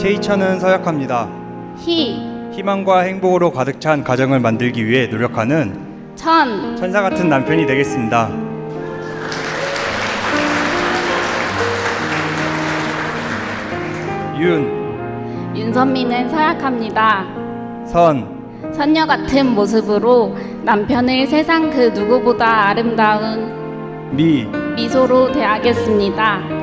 최희천은 서약합니다. 희, 희망과 행복으로 가득 찬 가정을 만들기 위해 노력하는 천, 천사 같은 남편이 되겠습니다. 윤, 윤선미는 서약합니다. 선, 선녀 같은 모습으로 남편을 세상 그 누구보다 아름다운 미, 미소로 대하겠습니다.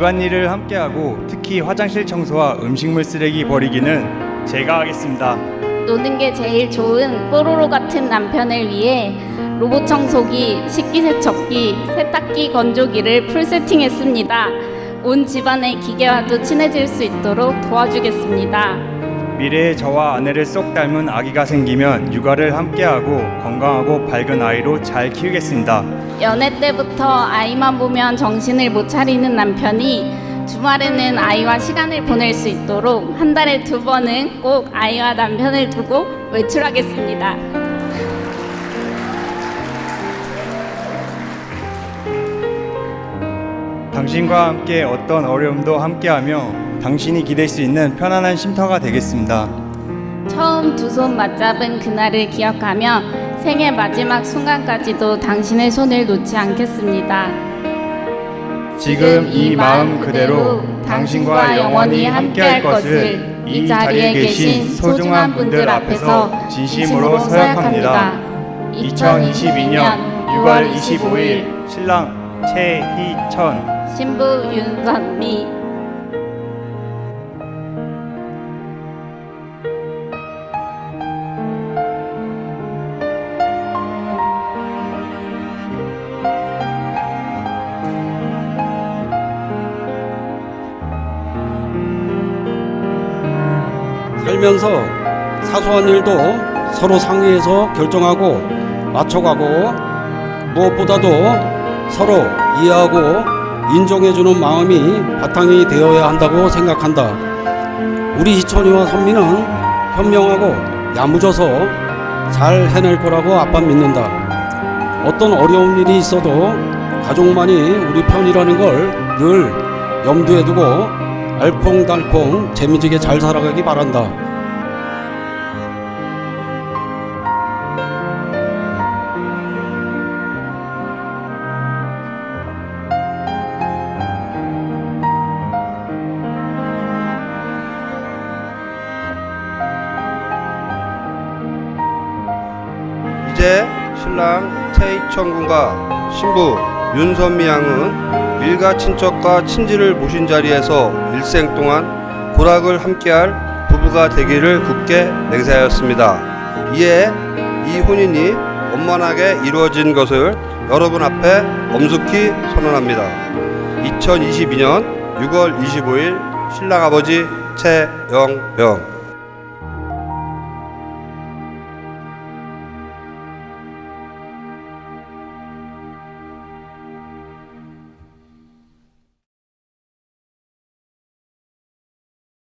집안일을 함께하고 특히 화장실 청소와 음식물 쓰레기 버리기는 제가 하겠습니다. 노는 게 제일 좋은 뽀로로 같은 남편을 위해 로봇 청소기, 식기세척기, 세탁기, 건조기를 풀 세팅했습니다. 온 집안의 기계와도 친해질 수 있도록 도와주겠습니다. 미래의 저와 아내를 쏙 닮은 아기가 생기면 육아를 함께하고 건강하고 밝은 아이로 잘 키우겠습니다. 연애 때부터 아이만 보면 정신을 못 차리는 남편이 주말에는 아이와 시간을 보낼 수 있도록 한 달에 두 번은 꼭 아이와 남편을 두고 외출하겠습니다. 당신과 함께 어떤 어려움도 함께하며 당신이 기댈 수 있는 편안한 쉼터가 되겠습니다. 처음 두 손 맞잡은 그날을 기억하며 생애 마지막 순간까지도 당신의 손을 놓지 않겠습니다. 지금 이 마음 그대로 당신과 영원히 함께할 것을 이 자리에 계신 소중한 분들 앞에서 진심으로 서약합니다. 2022년 6월 25일 신랑 최희천 신부 윤선미 살면서 사소한 일도 서로 상의해서 결정하고 맞춰가고 무엇보다도 서로 이해하고 인정해주는 마음이 바탕이 되어야 한다고 생각한다. 우리 희천이와 선미는 현명하고 야무져서 잘 해낼 거라고 아빠 믿는다. 어떤 어려운 일이 있어도 가족만이 우리 편이라는 걸 늘 염두에 두고 알콩달콩 재미지게 잘 살아가기 바란다. 이제 신랑 최희천 군과 신부 윤선미 양은 일가 친척과 친지를 모신 자리에서 일생 동안 고락을 함께할 부부가 되기를 굳게 맹세하였습니다. 이에 이 혼인이 원만하게 이루어진 것을 여러분 앞에 엄숙히 선언합니다. 2022년 6월 25일 신랑 아버지 최영병